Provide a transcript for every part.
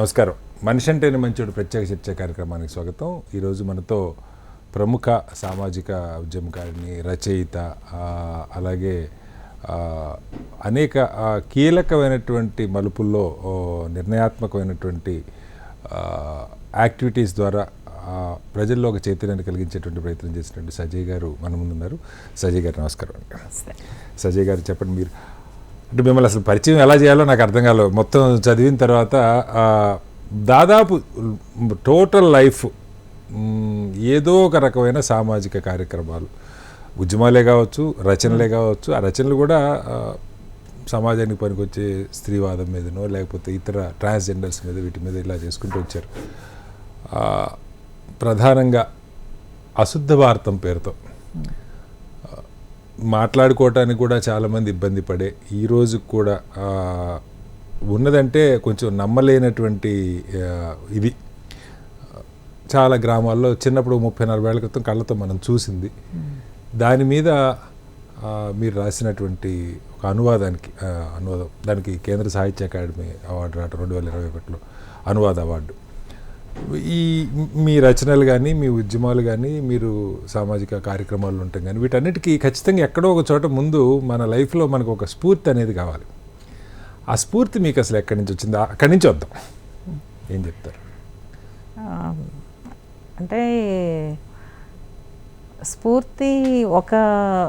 నమస్కారం. మనిషి అంటేనే మంచోడు? ప్రత్యేక చర్చ కార్యక్రమానికి స్వాగతం. ఈరోజు మనతో ప్రముఖ సామాజిక ఉద్యమకారిణి రచయిత అలాగే అనేక కీలకమైనటువంటి మలుపుల్లో నిర్ణయాత్మకమైనటువంటి యాక్టివిటీస్ ద్వారా ప్రజల్లో ఒక చైతన్యాన్ని కలిగించేటువంటి ప్రయత్నం చేసినటువంటి సజయ్ గారు మన ముందున్నారు. సజయ్ గారు నమస్కారం. సజయ్ గారు చెప్పండి మీరు. అంటే మిమ్మల్ని అసలు పరిచయం ఎలా చేయాలో నాకు అర్థం కాలేదు. మొత్తం చదివిన తర్వాత దాదాపు టోటల్ లైఫ్ ఏదో ఒక రకమైన సామాజిక కార్యక్రమాలు. ఉద్యమాలే కావచ్చు రచనలే కావచ్చు. ఆ రచనలు కూడా సమాజానికి పనికొచ్చే స్త్రీవాదం మీదనో లేకపోతే ఇతర ట్రాన్స్జెండర్స్ మీద వీటి మీద ఇలా చేసుకుంటూ వచ్చారు. ప్రధానంగా అశుద్ధ భారతం పేరుతో. మాట్లాడుకోవటానికి కూడా చాలామంది ఇబ్బంది పడే ఈ రోజు కూడా ఉన్నదంటే కొంచెం నమ్మలేనటువంటి ఇది. చాలా గ్రామాల్లో చిన్నప్పుడు ముప్పై నలభై ఏళ్ళ క్రితం కళ్ళతో మనం చూసింది. దాని మీద మీరు రాసినటువంటి ఒక అనువాదానికి అనువాదం దానికి కేంద్ర సాహిత్య అకాడమీ అవార్డు రావటం రెండు వేల ఇరవై ఒకటిలో అనువాద అవార్డు. ఈ మీ రచనలు కానీ మీ ఉద్యమాలు కానీ మీరు సామాజిక కార్యక్రమాలు ఉంటాం కానీ వీటన్నిటికీ ఖచ్చితంగా ఎక్కడో ఒక చోట ముందు మన లైఫ్లో మనకు ఒక స్ఫూర్తి అనేది కావాలి. ఆ స్ఫూర్తి మీకు అసలు ఎక్కడి నుంచి వచ్చింది? అక్కడి నుంచి వద్దాం. ఏం చెప్తారు? అంటే స్ఫూర్తి ఒక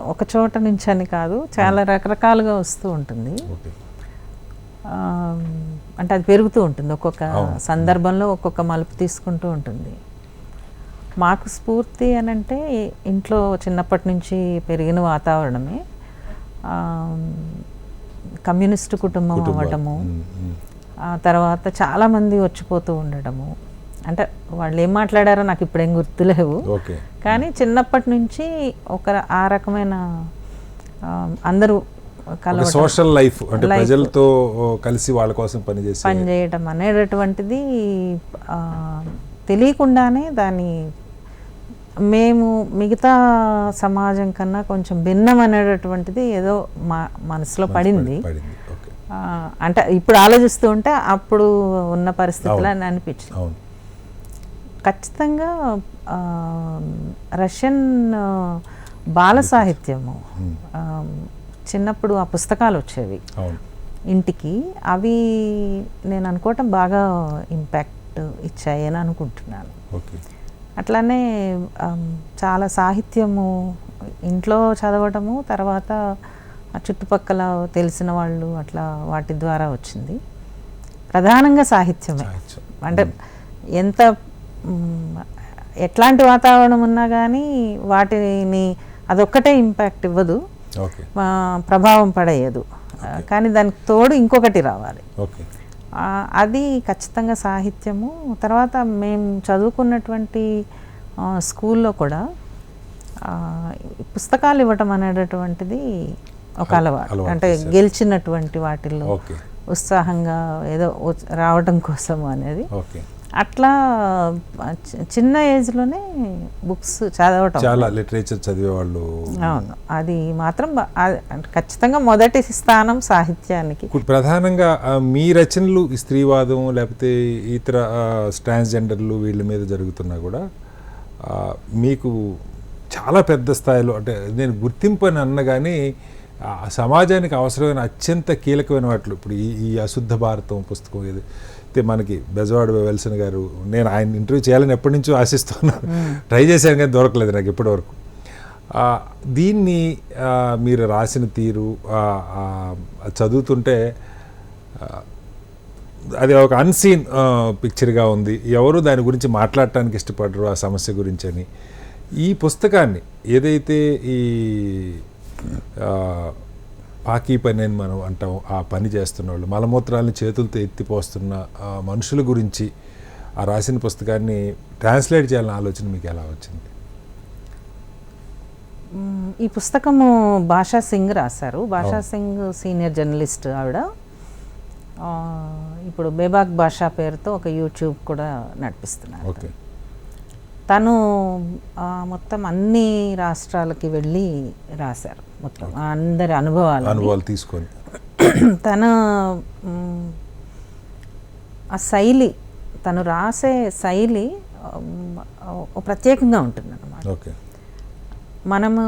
ఒక చోట నుంచి అని కాదు చాలా రకరకాలుగా వస్తూ ఉంటుంది. ఓకే. అంటే అది పెరుగుతూ ఉంటుంది ఒక్కొక్క. సందర్భంలో ఒక్కొక్క మలుపు తీసుకుంటూ ఉంటుంది మాకు స్ఫూర్తి అని అంటే ఇంట్లో చిన్నప్పటి నుంచి పెరిగిన వాతావరణమే కమ్యూనిస్టు కుటుంబం. అవ్వటము. ఆ తర్వాత చాలామంది వచ్చిపోతూ ఉండడము అంటే వాళ్ళు ఏం మాట్లాడారో నాకు ఇప్పుడు గుర్తులేవు కానీ చిన్నప్పటి నుంచి ఒక ఆ రకమైన అందరూ సోషల్ లైఫ్ అంటే. ప్రజలతో కలిసి వాళ్ళ కోసం పనిచేసే పనిచేయటం అనేటటువంటిది తెలియకుండానే దాని మేము మిగతా సమాజం కన్నా కొంచెం భిన్నం అనేటటువంటిది ఏదో మా మనసులో పడింది. అంటే ఇప్పుడు ఆలోచిస్తూ ఉంటే అప్పుడు ఉన్న పరిస్థితులు అని అనిపించింది. ఖచ్చితంగా రష్యన్ బాల సాహిత్యము చిన్నప్పుడు ఆ పుస్తకాలు వచ్చేవి. ఇంటికి అవి నేను అనుకోవటం బాగా ఇంపాక్ట్ ఇచ్చాయని అనుకుంటున్నాను. ఓకే. అట్లానే చాలా సాహిత్యము ఇంట్లో చదవటము తర్వాత ఆ చుట్టుపక్కల తెలిసిన వాళ్ళు అట్లా వాటి ద్వారా వచ్చింది. ప్రధానంగా సాహిత్యమే. సాహిత్యం. అంటే ఎంత ఎట్లాంటి వాతావరణం ఉన్నా కానీ వాటిని అదొక్కటే ఇంపాక్ట్ ఇవ్వదు. ప్రభావం పడేయదు. కానీ దానికి తోడు ఇంకొకటి రావాలి. అది ఖచ్చితంగా సాహిత్యము. తర్వాత మేము చదువుకున్నటువంటి స్కూల్లో కూడా పుస్తకాలు ఇవ్వటం అనేటటువంటిది ఒక అలవాటు అంటే. గెలిచినటువంటి వాటిల్లో ఉత్సాహంగా ఏదో రావటం కోసము అనేది. ఓకే. అట్లా చిన్న ఏజ్లోనే బుక్స్ చదవటం. చాలా లిటరేచర్ చదివే వాళ్ళు అవును. అది మాత్రం ఖచ్చితంగా మొదటి స్థానం సాహిత్యానికి. ప్రధానంగా మీ రచనలు స్త్రీవాదం లేకపోతే ఇతర ట్రాన్స్జెండర్లు వీళ్ళ మీద జరుగుతున్నా కూడా మీకు చాలా పెద్ద స్థాయిలో అంటే నేను గుర్తింపు అని అన్న కానీ ఆ సమాజానికి అవసరమైన అత్యంత కీలకమైన వాటిలో. ఇప్పుడు ఈ ఈ అశుద్ధ భారతం పుస్తకం ఇది. అయితే మనకి బెజవాడ వెల్సన్ గారు నేను ఆయన ఇంటర్వ్యూ చేయాలని ఎప్పటి నుంచో ఆశిస్తున్నాను ట్రై చేశాను కానీ దొరకలేదు నాకు ఇప్పటివరకు. దీన్ని మీరు రాసిన తీరు చదువుతుంటే అది ఒక అన్సీన్ పిక్చర్గా ఉంది. ఎవరు దాని గురించి మాట్లాడటానికి ఇష్టపడరు ఆ సమస్య గురించి అని. ఈ పుస్తకాన్ని ఏదైతే ఈ పాకీ పని అని మనం అంటాం ఆ పని చేస్తున్న వాళ్ళు మలమూత్రాలను చేతులతో ఎత్తిపోస్తున్న మనుషుల గురించి ఆ రాసిన పుస్తకాన్ని ట్రాన్స్లేట్ చేయాలన్న ఆలోచన మీకు ఎలా వచ్చింది. ఈ పుస్తకము భాషా సింగ్ రాశారు. భాషా సింగ్ సీనియర్ జర్నలిస్ట్ ఆవిడ. ఇప్పుడు బేబాక్ భాషా పేరుతో ఒక యూట్యూబ్ కూడా నడిపిస్తున్నారు. ఓకే. తను మొత్తం అన్ని రాష్ట్రాలకి వెళ్ళి రాశారు. మొత్తం అందరి అనుభవాలు అనుభవాలు తీసుకొని. తన ఆ శైలి తను రాసే శైలి ప్రత్యేకంగా ఉంటుంది అనమాట మనము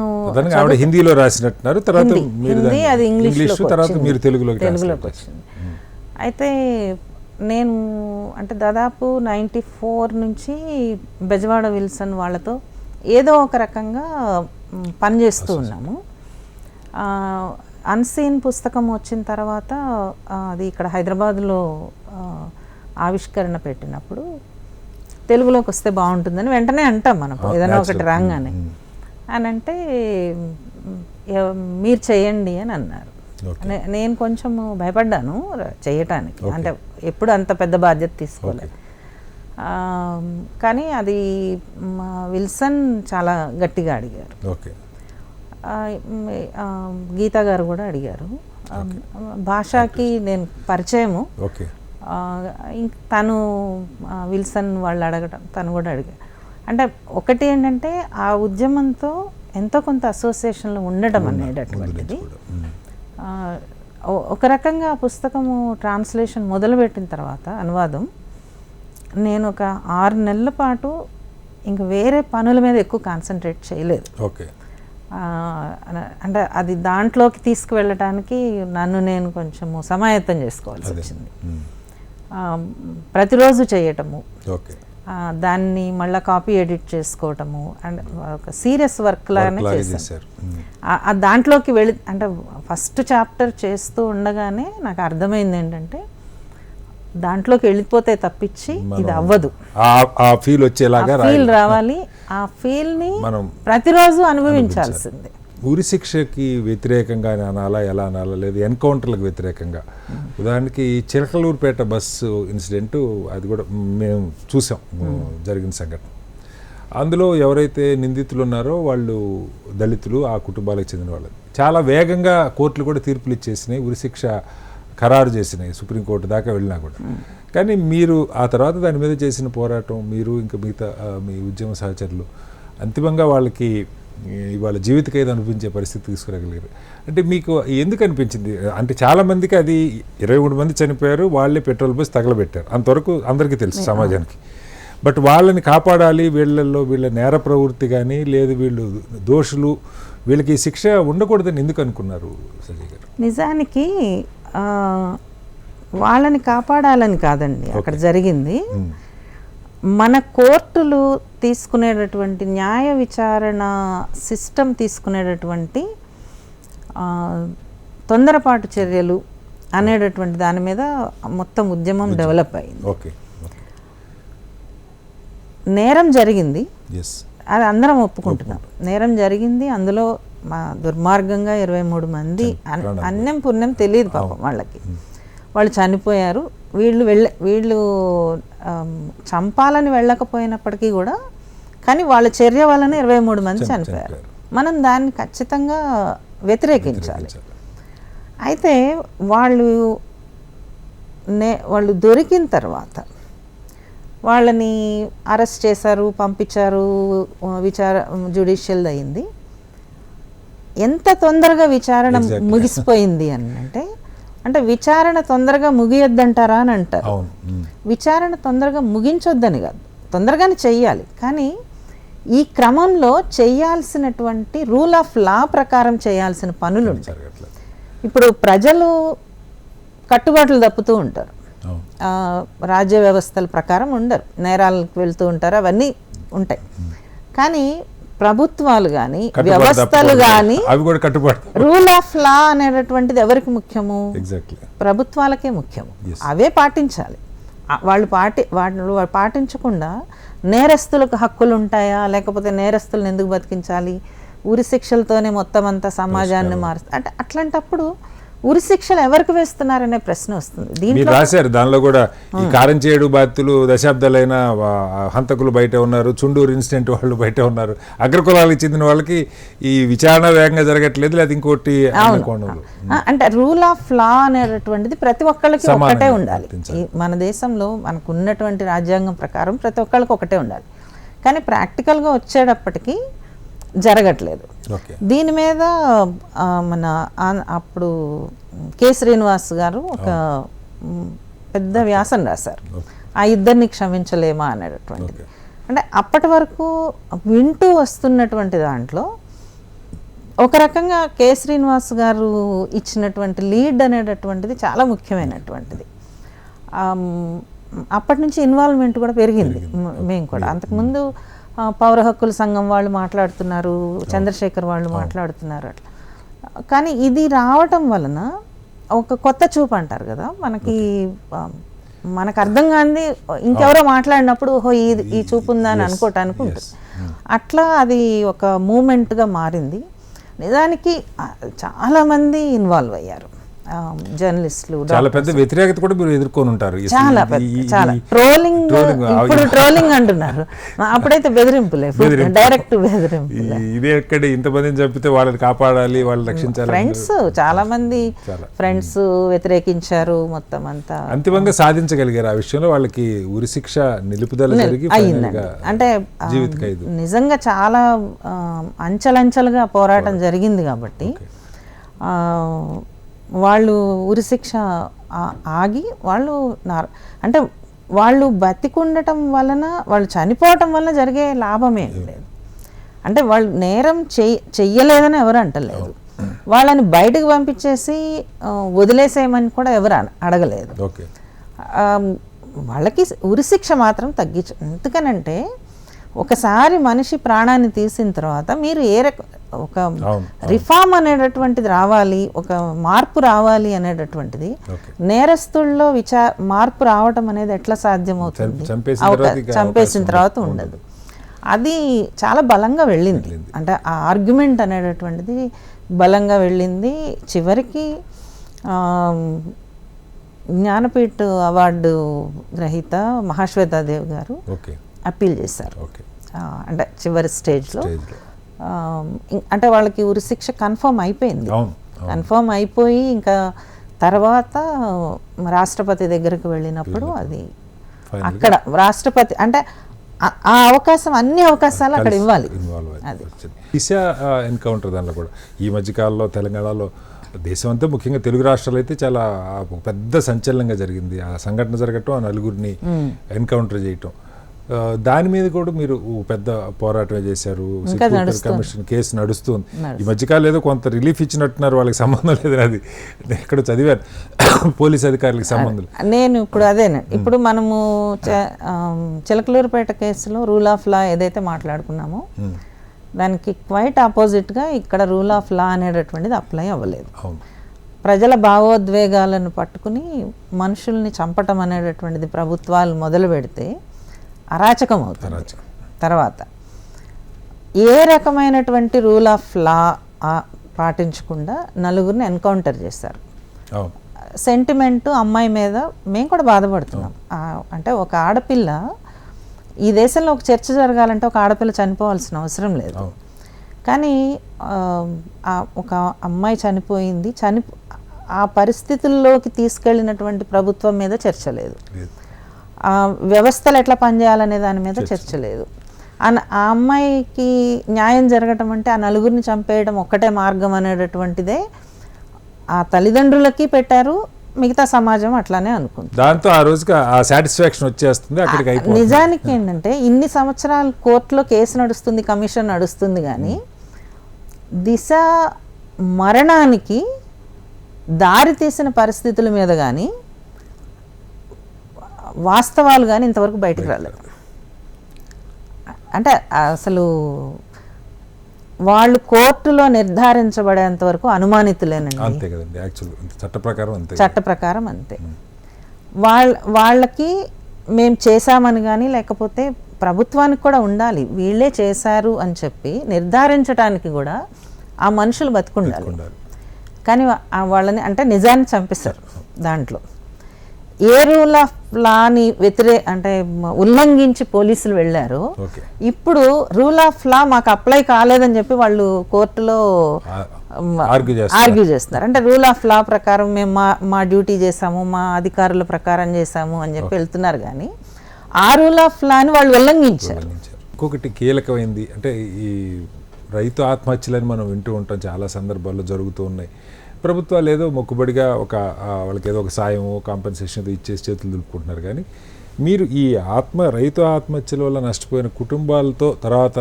ఆవిడ హిందీలో రాసినట్టున్నారు తర్వాత హిందీ. అది ఇంగ్లీష్ తర్వాత. మీరు తెలుగులోకి వచ్చింది. అయితే నేను అంటే దాదాపు నైంటీ ఫోర్ నుంచి బెజవాడ విల్సన్ వాళ్ళతో ఏదో ఒక రకంగా పనిచేస్తూ ఉన్నాము. అన్సీన్ పుస్తకం వచ్చిన తర్వాత అది ఇక్కడ హైదరాబాద్లో ఆవిష్కరణ పెట్టినప్పుడు తెలుగులోకి వస్తే బాగుంటుందని వెంటనే అంటాం మనం. ఏదైనా ఒకటి రాగానే. అని అంటే మీరు చేయండి అని అన్నారు. నేను కొంచెం భయపడ్డాను చేయటానికి. అంటే ఎప్పుడు అంత పెద్ద బాధ్యత తీసుకోలేదు. కానీ అది విల్సన్ చాలా గట్టిగా అడిగారు. గీతా గారు కూడా అడిగారు. భాషకి నేను పరిచయము. తను విల్సన్ వాళ్ళు అడగటం తను కూడా అడిగారు అంటే ఒకటి ఏంటంటే ఆ ఉద్యమంతో ఎంతో కొంత అసోసియేషన్లో ఉండడం అనేటటువంటిది. ఒక రకంగా ఆ పుస్తకము ట్రాన్స్లేషన్ మొదలుపెట్టిన తర్వాత అనువాదం నేను ఒక ఆరు నెలల పాటు ఇంక వేరే పనుల మీద ఎక్కువ కాన్సన్ట్రేట్ చేయలేదు. ఓకే. అంటే అది దాంట్లోకి తీసుకువెళ్ళటానికి నన్ను నేను కొంచెము సమాయత్తం చేసుకోవాల్సి వచ్చింది. ప్రతిరోజు చేయటము. ఓకే. దాన్ని మళ్ళీ కాపీ ఎడిట్ చేసుకోవటము అండ్ ఒక సీరియస్ వర్క్ లాగానే చేశారు. దాంట్లోకి వెళ్ళి అంటే ఫస్ట్ చాప్టర్ చేస్తూ ఉండగానే నాకు అర్థమైంది ఏంటంటే దాంట్లోకి వెళ్ళిపోతే తప్పించి ఇది అవ్వదు. ఆ- ఫీల్ వచ్చేలాగా ఫీల్. రావాలి. ఆ ఫీల్ని మనం ప్రతిరోజు అనుభవించాల్సిందే. ఉరిశిక్షకి వ్యతిరేకంగా అని అనాలా ఎలా అనాలా లేదు ఎన్కౌంటర్లకు వ్యతిరేకంగా. ఉదాహరణకి చిలకలూరుపేట బస్సు ఇన్సిడెంటు అది కూడా మేము చూసాం జరిగిన సంఘటన. అందులో ఎవరైతే నిందితులు ఉన్నారో వాళ్ళు దళితులు ఆ కుటుంబాలకు చెందిన వాళ్ళు చాలా వేగంగా కోర్టులు కూడా తీర్పులు ఇచ్చేసినాయి ఉరిశిక్ష ఖరారు చేసినాయి సుప్రీంకోర్టు దాకా వెళ్ళినా కూడా. కానీ మీరు ఆ తర్వాత దాని మీద చేసిన పోరాటం మీరు ఇంకా మిగతా మీ ఉద్యమ సహచరులు అంతిమంగా వాళ్ళకి ఇవాళ జీవిత ఖైదు అనిపించే పరిస్థితి తీసుకురాగలిగారు. అంటే మీకు ఎందుకు అనిపించింది అంటే చాలా మందికి అది ఇరవై మూడు మంది చనిపోయారు వాళ్ళే పెట్రోల్ పోసి తగలబెట్టారు. అంతవరకు అందరికీ తెలుసు సమాజానికి. బట్ వాళ్ళని కాపాడాలి వీళ్ళల్లో వీళ్ళ నేర ప్రవృత్తి కానీ లేదు వీళ్ళు దోషులు వీళ్ళకి శిక్ష ఉండకూడదని ఎందుకు అనుకున్నారు సజయ్ గారు? నిజానికి వాళ్ళని కాపాడాలని కాదండి. అక్కడ జరిగింది. మన కోర్టులు తీసుకునేటటువంటి న్యాయ విచారణ సిస్టమ్ తీసుకునేటటువంటి తొందరపాటు చర్యలు అనేటటువంటి దాని మీద మొత్తం ఉద్యమం డెవలప్ అయింది. ఓకే నేరం జరిగింది. అది అందరం ఒప్పుకుంటున్నాం. నేరం జరిగింది. అందులో మా దుర్మార్గంగా ఇరవై మూడు మంది అన్- అన్నం పుణ్యం తెలియదు పాపం వాళ్ళకి. వాళ్ళు చనిపోయారు. వీళ్ళు వెళ్ళ వీళ్ళు చంపాలని వెళ్ళకపోయినప్పటికీ కూడా కానీ వాళ్ళ చర్య వలన ఇరవై మూడు మంది చనిపోయారు. మనం దాన్ని ఖచ్చితంగా వ్యతిరేకించాలి. అయితే వాళ్ళు నే వాళ్ళు దొరికిన తర్వాత వాళ్ళని అరెస్ట్ చేశారు పంపించారు విచార జ్యుడిషియల్ అయింది. ఎంత తొందరగా విచారణ. ముగిసిపోయింది అని అంటే అంటే విచారణ తొందరగా ముగియొద్దంటారా అని అంటారు. విచారణ తొందరగా ముగించొద్దని కాదు. తొందరగానే చెయ్యాలి. కానీ ఈ క్రమంలో చేయాల్సినటువంటి రూల్ ఆఫ్ లా ప్రకారం చేయాల్సిన పనులు ఉంటాయి ఇప్పుడు ప్రజలు కట్టుబాట్లు తప్పుతూ ఉంటారు. రాజ్య వ్యవస్థల ప్రకారం ఉండరు. నేరాలకు వెళ్తూ ఉంటారు. అవన్నీ ఉంటాయి. కానీ ప్రభుత్వాలు కానీ వ్యవస్థలు. కానీ అవి కూడా కట్టుబాటు రూల్ ఆఫ్ లా అనేటటువంటిది ఎవరికి ముఖ్యము? ఎగ్జాక్ట్లీ ప్రభుత్వాలకే ముఖ్యము. అవే పాటించాలి. వాళ్ళు పాటి వాళ్ళు వాళ్ళు పాటించకుండా నేరస్తులకు హక్కులు ఉంటాయా? లేకపోతే నేరస్తులను ఎందుకు బతికించాలి? ఉరి శిక్షలతోనే మొత్తం అంతా సమాజాన్ని మారుస్తా అంటే అట్లాంటప్పుడు ఉరి శిక్షలు ఎవరికి వేస్తున్నారనే ప్రశ్న వస్తుంది. దీంట్లో రాశారు దానిలో కూడా ఈ కారం చేయడు బాధితులు దశాబ్దాలైన హంతకులు బయట ఉన్నారు చుండూరు ఇన్సిడెంట్ వాళ్ళు బయట ఉన్నారు. అగ్రకులాలకు చెందిన వాళ్ళకి ఈ విచారణ వేగంగా జరగట్లేదు లేదా ఇంకోటి అంటే రూల్ ఆఫ్ లా అనేటటువంటిది ప్రతి ఒక్కళ్ళకి ఒకటే ఉండాలి. మన దేశంలో మనకు ఉన్నటువంటి రాజ్యాంగం ప్రకారం ప్రతి ఒక్కళ్ళకి ఒకటే ఉండాలి. కానీ ప్రాక్టికల్గా వచ్చేటప్పటికి జరగట్లేదు. దీని మీద మన అప్పుడు కె శ్రీనివాస్ గారు ఒక పెద్ద వ్యాసం రాశారు. ఆ ఇద్దరిని క్షమించలేమా అనేటటువంటిది. అంటే అప్పటి వరకు వింటూ వస్తున్నటువంటి దాంట్లో ఒక రకంగా కె శ్రీనివాస్ గారు ఇచ్చినటువంటి లీడ్ అనేటటువంటిది చాలా ముఖ్యమైనటువంటిది. అప్పటి నుంచి ఇన్వాల్వ్మెంట్ కూడా పెరిగింది. మేము కూడా. అంతకుముందు పౌర హక్కుల సంఘం వాళ్ళు మాట్లాడుతున్నారు చంద్రశేఖర్ వాళ్ళు మాట్లాడుతున్నారు అట్లా. కానీ ఇది రావటం వలన ఒక కొత్త చూపు అంటారు కదా మనకి మనకు అర్థం కానిది ఇంకెవరో మాట్లాడినప్పుడు ఓహో ఈ ఈ చూపు ఉందా అని అనుకోవటానికి ఉంటుంది. అట్లా అది ఒక మూమెంట్గా మారింది. నిజానికి చాలామంది ఇన్వాల్వ్ అయ్యారు. జర్నలిస్టులు చాలా పెద్ద వ్యతిరేకత కూడా మీరు ఎదుర్కొని ఉంటారు. చాలా చాలా. ట్రోలింగ్ ఇప్పుడు ట్రోలింగ్ అంటున్నారు. అప్పుడైతే బెదిరింపులే డైరెక్ట్ బెదిరింపు ఇదే ఎక్కడ ఇంతమందిని చంపితే వాళ్ళని కాపాడాలి వాళ్ళని రక్షించాలి ఫ్రెండ్స్ చాలా మంది. ఫ్రెండ్స్ వ్యతిరేకించారు మొత్తం అంతా. అంతిమంగా సాధించగలిగారు ఆ విషయంలో వాళ్ళకి ఉరిశిక్ష నిలుపుదల జరిగి అంటే నిజంగా చాలా అంచెలంచెలుగా పోరాటం జరిగింది కాబట్టి వాళ్ళు ఉరిశిక్ష ఆగి వాళ్ళు అంటే వాళ్ళు బతికుండటం వలన వాళ్ళు చనిపోవటం వలన జరిగే లాభమే లేదు. అంటే వాళ్ళు నేరం చెయ్య చెయ్యలేదని ఎవరు అంటలేదు. వాళ్ళని బయటకు పంపించేసి వదిలేసేయమని కూడా ఎవరు అడగలేదు. వాళ్ళకి ఉరిశిక్ష మాత్రం తగ్గించ ఎందుకనంటే ఒకసారి మనిషి ప్రాణాన్ని తీసిన తర్వాత మీరు ఏ రక ఒక రిఫార్మ్ అనేటటువంటిది రావాలి ఒక మార్పు రావాలి అనేటటువంటిది. నేరస్తుల్లో విచా మార్పు రావటం అనేది ఎట్లా సాధ్యమవుతుంది? చంపేసిన తర్వాత ఉండదు. అది చాలా బలంగా వెళ్ళింది. అంటే ఆ ఆర్గ్యుమెంట్ అనేటటువంటిది బలంగా వెళ్ళింది. చివరికి జ్ఞానపీఠ అవార్డు గ్రహీత మహాశ్వేతాదేవ్ గారు అప్పీల్ చేశారు. అంటే చివరి స్టేజ్లో. అంటే వాళ్ళకి ఉరిశిక్ష కన్ఫర్మ్ అయిపోయింది. కన్ఫర్మ్ అయిపోయి ఇంకా తర్వాత రాష్ట్రపతి దగ్గరకు వెళ్ళినప్పుడు అది అక్కడ రాష్ట్రపతి అంటే ఆ- అవకాశం అన్ని అవకాశాలు అక్కడ ఇవ్వాలి. వచ్చింది. దిశ ఎన్కౌంటర్ దానిలో కూడా. ఈ మధ్యకాలంలో తెలంగాణలో దేశం అంతా ముఖ్యంగా తెలుగు రాష్ట్రాలు అయితే చాలా పెద్ద సంచలనంగా జరిగింది. ఆ సంఘటన జరగటం ఆ నలుగురిని ఎన్కౌంటర్ చేయటం. దాని మీద కూడా మీరు పెద్ద పోరాటమే చేశారు. కమిషన్ కేసు నడుస్తుంది. ఈ మధ్యకాలం ఏదో కొంత రిలీఫ్ ఇచ్చినట్టున్నారు వాళ్ళకి సంబంధం లేదు. అది ఎక్కడో చదివాను పోలీస్ అధికారులకు సంబంధం లేదు. నేను ఇప్పుడు అదేనండి. ఇప్పుడు మనము చిలకలూరుపేట కేసులో రూల్ ఆఫ్ లా ఏదైతే మాట్లాడుకున్నామో దానికి క్వైట్ ఆపోజిట్గా ఇక్కడ రూల్ ఆఫ్ లా అనేటటువంటిది అప్లై అవ్వలేదు. ప్రజల భావోద్వేగాలను పట్టుకుని మనుషుల్ని చంపటం అనేటటువంటిది ప్రభుత్వాలు మొదలు పెడితే అరాచకం. అవుతుంది. తర్వాత ఏ రకమైనటువంటి రూల్ ఆఫ్ లా పాటించకుండా నలుగురిని ఎన్కౌంటర్ చేశారు. సెంటిమెంట్ అమ్మాయి మీద మేము కూడా బాధపడుతున్నాం. అంటే ఒక ఆడపిల్ల ఈ దేశంలో ఒక చర్చ జరగాలంటే ఒక ఆడపిల్ల చనిపోవాల్సిన అవసరం లేదు. కానీ ఒక అమ్మాయి చనిపోయింది చని ఆ పరిస్థితుల్లోకి తీసుకెళ్ళినటువంటి ప్రభుత్వం మీద చర్చ లేదు. వ్యవస్థలు ఎట్లా పనిచేయాలనే దాని మీద చర్చ. లేదు. ఆ అమ్మాయికి న్యాయం జరగటం అంటే ఆ నలుగురిని చంపేయడం ఒక్కటే మార్గం అనేటటువంటిదే ఆ తల్లిదండ్రులకి పెట్టారు మిగతా సమాజం అట్లానే అనుకుంది. దాంతో ఆ రోజుకి ఆ సాటిస్ఫాక్షన్ వచ్చేస్తుంది అక్కడికి నిజానికి ఏంటంటే ఇన్ని సంవత్సరాలు కోర్టులో కేసు నడుస్తుంది కమిషన్ నడుస్తుంది కానీ దిశ మరణానికి దారి తీసిన పరిస్థితుల మీద కానీ వాస్తవాలు కానీ ఇంతవరకు బయటకు రాలేదు. అంటే అసలు వాళ్ళు కోర్టులో నిర్ధారించబడేంత వరకు అనుమానితులేనండి. అంతే కదండి. యాక్చువల్ చట్ట ప్రకారం అంతే చట్ట ప్రకారం అంతే. వాళ్ళ వాళ్ళకి మేము చేశామని కానీ లేకపోతే ప్రభుత్వానికి కూడా ఉండాలి. వీళ్ళే చేశారు అని చెప్పి నిర్ధారించడానికి కూడా ఆ మనుషులు బతికుండాలి. కానీ వాళ్ళని అంటే నిజాన్ని చంపిస్తారు దాంట్లో. ఏ రూల్ ఆఫ్ లాని వ్యతిరే అంటే ఉల్లంఘించి పోలీసులు వెళ్ళారో. ఇప్పుడు రూల్ ఆఫ్ లా మాకు అప్లై కాలేదని చెప్పి వాళ్ళు కోర్టులో ఆర్గ్యూ చేస్తున్నారు. అంటే రూల్ ఆఫ్ లా ప్రకారం మేము మా మా డ్యూటీ చేసాము మా అధికారుల ప్రకారం చేసాము అని చెప్పి వెళ్తున్నారు కానీ ఆ రూల్ ఆఫ్ లాని వాళ్ళు ఉల్లంఘించారు. ఉల్లంఘించారు. ఇంకొకటి కీలకమైంది అంటే ఈ రైతు ఆత్మహత్యలని మనం వింటూ ఉంటాం చాలా సందర్భాల్లో జరుగుతూ ఉన్నాయి. ప్రభుత్వాలు ఏదో మొక్కుబడిగా ఒక వాళ్ళకి ఏదో ఒక సాయం కాంపెన్సేషన్ ఏదో ఇచ్చేసి చేతులు దులుపుకుంటున్నారు. కానీ మీరు ఈ ఆత్మ రైతు ఆత్మహత్యల వల్ల నష్టపోయిన కుటుంబాలతో తర్వాత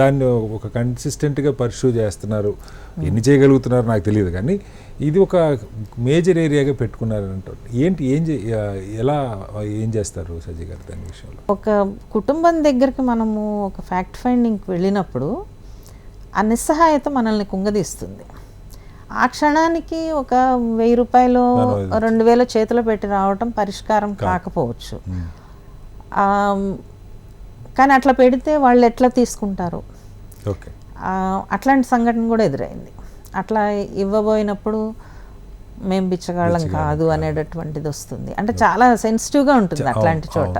దాన్ని ఒక కన్సిస్టెంట్గా పర్సూ చేస్తున్నారు. ఎన్ని చేయగలుగుతున్నారో నాకు తెలియదు. కానీ ఇది ఒక మేజర్ ఏరియాగా పెట్టుకున్నారు అంటారు ఏంటి ఏం ఎలా ఏం చేస్తారు సజ్జీ గారు దాని విషయంలో? ఒక కుటుంబం దగ్గరికి మనము ఒక ఫ్యాక్ట్ ఫైండింగ్కి వెళ్ళినప్పుడు ఆ నిస్సహాయత మనల్ని కుంగదీస్తుంది. ఆ క్షణానికి ఒక వెయ్యి రూపాయలు రెండు వేలు చేతిలో పెట్టి రావటం పరిష్కారం కాకపోవచ్చు. కానీ అట్లా పెడితే వాళ్ళు ఎట్లా తీసుకుంటారు? అట్లాంటి సంఘటన కూడా ఎదురైంది. అట్లా ఇవ్వబోయినప్పుడు మేము బిచ్చగాళ్ళం కాదు అనేటటువంటిది వస్తుంది. అంటే చాలా సెన్సిటివ్గా ఉంటుంది అట్లాంటి చోట.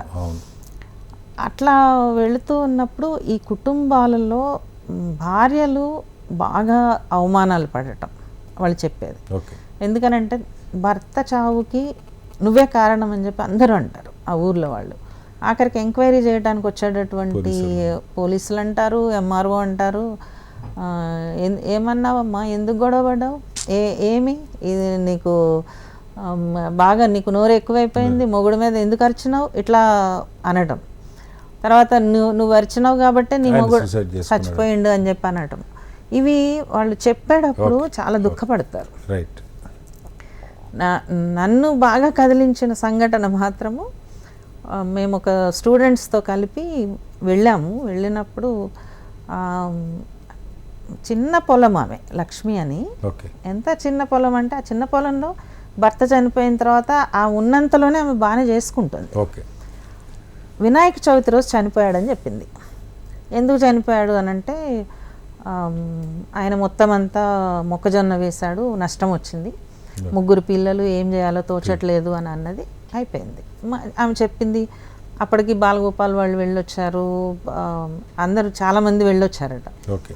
అట్లా వెళుతూ ఉన్నప్పుడు ఈ కుటుంబాలలో భార్యలు బాగా అవమానాలు పడటం. వాళ్ళు చెప్పేది. ఎందుకనంటే భర్త చావుకి నువ్వే కారణం అని చెప్పి అందరూ అంటారు ఆ ఊర్లో వాళ్ళు. ఆఖరికి ఎంక్వైరీ చేయడానికి వచ్చేటటువంటి పోలీసులు. అంటారు ఎంఆర్ఓ అంటారు. ఏమన్నావమ్మా? ఎందుకు గొడవ పడ్డావు? ఏ ఏమి? ఇది నీకు బాగా నీకు నోరు ఎక్కువైపోయింది మొగుడు మీద ఎందుకు అరిచినావు? ఇట్లా అనటం. తర్వాత నువ్వు నువ్వు అరిచినావు కాబట్టి నీ మొగుడు. చచ్చిపోయిండు అని చెప్పి అనటం. ఇవి వాళ్ళు చెప్పేటప్పుడు చాలా దుఃఖపడతారు. రైట్ నా నన్ను బాగా కదిలించిన సంఘటన మాత్రము మేము ఒక స్టూడెంట్స్తో కలిపి వెళ్ళాము. వెళ్ళినప్పుడు చిన్న పొలం ఆమె లక్ష్మి అని. ఎంత చిన్న పొలం అంటే ఆ చిన్న పొలంలో భర్త చనిపోయిన తర్వాత ఆ ఉన్నంతలోనే ఆమె బాగానే చేసుకుంటుంది. వినాయక చవితి రోజు చనిపోయాడని చెప్పింది. ఎందుకు చనిపోయాడు అని అంటే ఆయన మొత్తం అంతా మొక్కజొన్న వేశాడు నష్టం వచ్చింది. ముగ్గురు పిల్లలు ఏం చేయాలో తోచట్లేదు అని అన్నది అయిపోయింది. ఆమె చెప్పింది అప్పటికి బాలగోపాల్ వాళ్ళు వెళ్ళొచ్చారు అందరూ చాలామంది వెళ్ళొచ్చారట. ఓకే.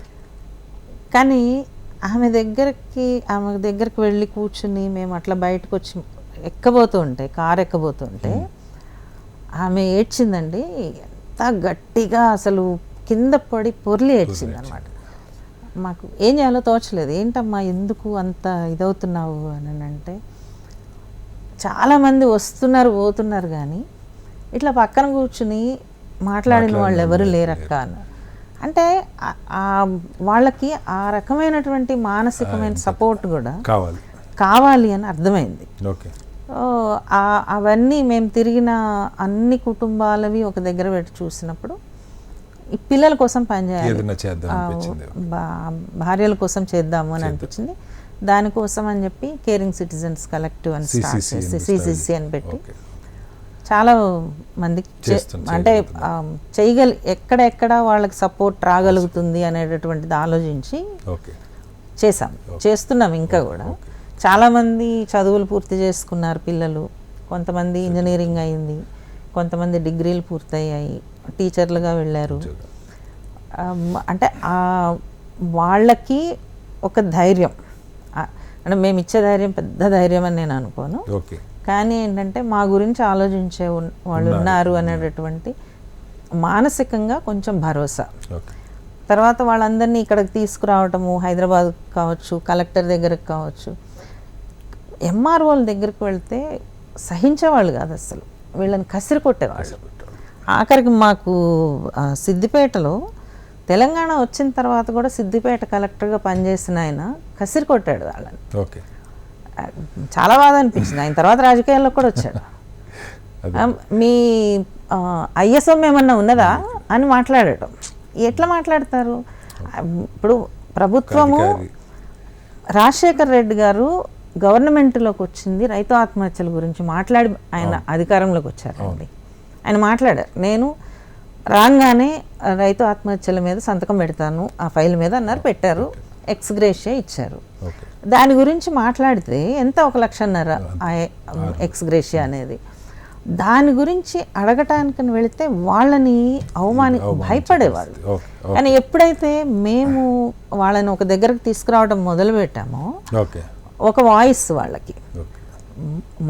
కానీ ఆమె దగ్గరికి ఆమె దగ్గరికి వెళ్ళి కూర్చుని మేము అట్లా బయటకు వచ్చి ఎక్కబోతూ ఉంటే కారు ఎక్కబోతూ ఉంటే ఆమె ఏడ్చిందండి ఎంత గట్టిగా అసలు కింద పడి పొర్లి ఏడ్చింది అనమాట మాకు ఏం చేయాలో తోచలేదు. ఏంటమ్మా ఎందుకు అంత ఇదవుతున్నావు? అని అంటే చాలామంది వస్తున్నారు పోతున్నారు కానీ ఇట్లా పక్కన కూర్చుని మాట్లాడిన వాళ్ళు ఎవరు లేరక్క అని అంటే వాళ్ళకి ఆ రకమైనటువంటి మానసికమైన సపోర్ట్ కూడా కావాలి. కావాలి అని అర్థమైంది. అవన్నీ మేము తిరిగిన అన్ని కుటుంబాలవి ఒక దగ్గర పెట్టి చూసినప్పుడు పిల్లల కోసం పనిచేయాలి భార్యల కోసం చేద్దాము అని అనిపించింది. దానికోసం అని చెప్పి కేరింగ్ సిటిజన్స్ కలెక్టివ్ అని సిసిసి అని పెట్టి చాలా మందికి అంటే చేయగలి ఎక్కడెక్కడ వాళ్ళకి సపోర్ట్ రాగలుగుతుంది అనేటటువంటిది ఆలోచించి చేసాం చేస్తున్నాం ఇంకా కూడా. చాలామంది చదువులు పూర్తి చేసుకున్నారు పిల్లలు. కొంతమంది ఇంజనీరింగ్ అయింది. కొంతమంది డిగ్రీలు పూర్తయ్యాయి. టీచర్లుగా వెళ్ళారు. అంటే వాళ్ళకి ఒక ధైర్యం. అంటే మేము ఇచ్చే ధైర్యం పెద్ద ధైర్యం అని నేను అనుకోను. కానీ ఏంటంటే మా గురించి ఆలోచించే వాళ్ళు ఉన్నారు. అనేటటువంటి మానసికంగా కొంచెం భరోసా. తర్వాత వాళ్ళందరినీ ఇక్కడికి తీసుకురావటము హైదరాబాద్ కావచ్చు కలెక్టర్ దగ్గరకు కావచ్చు. ఎంఆర్ఓల దగ్గరికి వెళ్తే సహించేవాళ్ళు కాదు అసలు. వీళ్ళని కసిరి కొట్టేవాళ్ళు ఆఖరికి మాకు సిద్దిపేటలో తెలంగాణ వచ్చిన తర్వాత కూడా సిద్దిపేట కలెక్టర్గా పనిచేసిన ఆయన కసిరి కొట్టాడు వాళ్ళని. ఓకే. చాలా బాధ అనిపించింది. ఆయన తర్వాత రాజకీయాల్లో కూడా వచ్చాడు. మీ ఐఎస్ఎం ఏమన్నా ఉన్నదా అని మాట్లాడటం ఎట్లా మాట్లాడతారు? ఇప్పుడు ప్రభుత్వము. రాజశేఖర్ రెడ్డి గారు గవర్నమెంట్లోకి వచ్చింది రైతు ఆత్మహత్యల గురించి మాట్లాడి ఆయన అధికారంలోకి వచ్చారండి. ఆయన మాట్లాడారు. నేను రాగానే రైతు ఆత్మహత్యల మీద సంతకం పెడతాను ఆ ఫైల్ మీద అన్నారు పెట్టారు ఎక్స్గ్రేషియా ఇచ్చారు. దాని గురించి మాట్లాడితే ఎంత ఒక లక్షన్నర ఎక్స్గ్రేషియా అనేది. దాని గురించి అడగటానికి వెళితే వాళ్ళని అవమాని భయపడేవాళ్ళు కానీ ఎప్పుడైతే మేము వాళ్ళని ఒక దగ్గరకు తీసుకురావడం మొదలు పెట్టామో ఒక వాయిస్ వాళ్ళకి.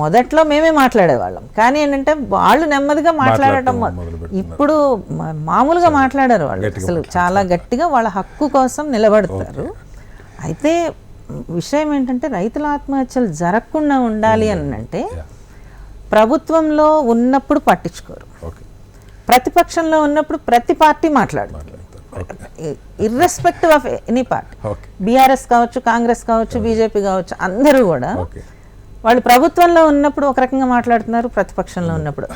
మొదట్లో మేమే మాట్లాడేవాళ్ళం. కానీ ఏంటంటే వాళ్ళు నెమ్మదిగా మాట్లాడటం. ఇప్పుడు మామూలుగా మాట్లాడారు వాళ్ళు. అసలు చాలా గట్టిగా వాళ్ళ హక్కు కోసం నిలబడతారు. అయితే విషయం ఏంటంటే రైతుల ఆత్మహత్యలు జరగకుండా ఉండాలి అని అంటే. ప్రభుత్వంలో ఉన్నప్పుడు పట్టించుకోరు. ప్రతిపక్షంలో ఉన్నప్పుడు ప్రతి పార్టీ మాట్లాడుతుంది. Irrespective of any party okay. BRS కావచ్చు కాంగ్రెస్ కావచ్చు బీజేపీ కావచ్చు అందరూ కూడా వాళ్ళు ప్రభుత్వంలో ఉన్నప్పుడు ఒక రకంగా మాట్లాడుతున్నారు ప్రతిపక్షంలో ఉన్నప్పుడు.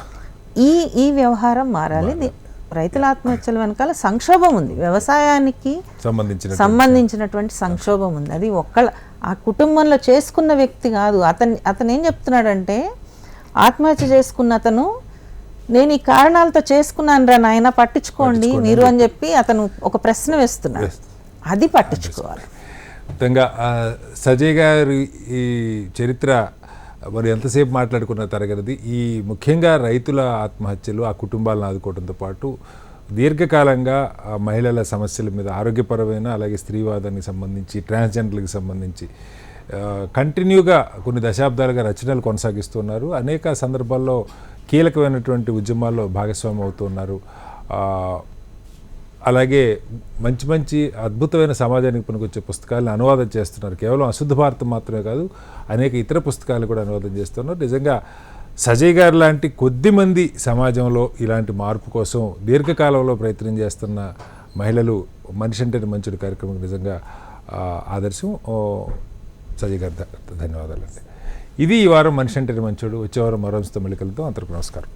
ఈ ఈ వ్యవహారం మారాలి. రైతుల ఆత్మహత్యల వెనకాల సంక్షోభం ఉంది. వ్యవసాయానికి సంబంధించిన సంబంధించినటువంటి సంక్షోభం ఉంది. అది ఒక్కళ్ళ ఆ కుటుంబంలో చేసుకున్న వ్యక్తి కాదు. అతను అతను ఏం చెప్తున్నాడంటే ఆత్మహత్య చేసుకున్న అతను నేను ఈ కారణాలతో చేసుకున్నాను రా నాయన పట్టించుకోండి మీరు అని చెప్పి అతను ఒక ప్రశ్న వేస్తున్నాడు. అది పట్టించుకోవాలి. మొత్తంగా సజయ్ గారి ఈ చరిత్ర మరి ఎంతసేపు మాట్లాడుకున్న తరగతి ఈ ముఖ్యంగా రైతుల ఆత్మహత్యలు ఆ కుటుంబాలను ఆదుకోవడంతో పాటు దీర్ఘకాలంగా మహిళల సమస్యల మీద ఆరోగ్యపరమైన అలాగే స్త్రీవాదానికి సంబంధించి ట్రాన్స్జెండర్లకు సంబంధించి కంటిన్యూగా కొన్ని దశాబ్దాలుగా రచనలు కొనసాగిస్తున్నారు. అనేక సందర్భాల్లో కీలకమైనటువంటి ఉద్యమాల్లో భాగస్వామి అవుతున్నారు. అలాగే మంచి మంచి అద్భుతమైన సమాజానికి పనికొచ్చే పుస్తకాలను అనువాదం చేస్తున్నారు. కేవలం అశుద్ధ భారతం మాత్రమే కాదు అనేక ఇతర పుస్తకాలు కూడా అనువాదం చేస్తున్నారు. నిజంగా సజయ్ గారు లాంటి కొద్ది మంది సమాజంలో ఇలాంటి మార్పు కోసం దీర్ఘకాలంలో ప్రయత్నం చేస్తున్న మహిళలు మనిషి అంటే మంచుడు కార్యక్రమం నిజంగా ఆదర్శం. సజయ్ గారు ధన్యవాదాలండి. ఇది ఈ వారం మనిషి అంటే మంచుడు. వచ్చే వారం మరో అంశంతో మళ్ళీ కలుద్దాం. అంతకు నమస్కారం.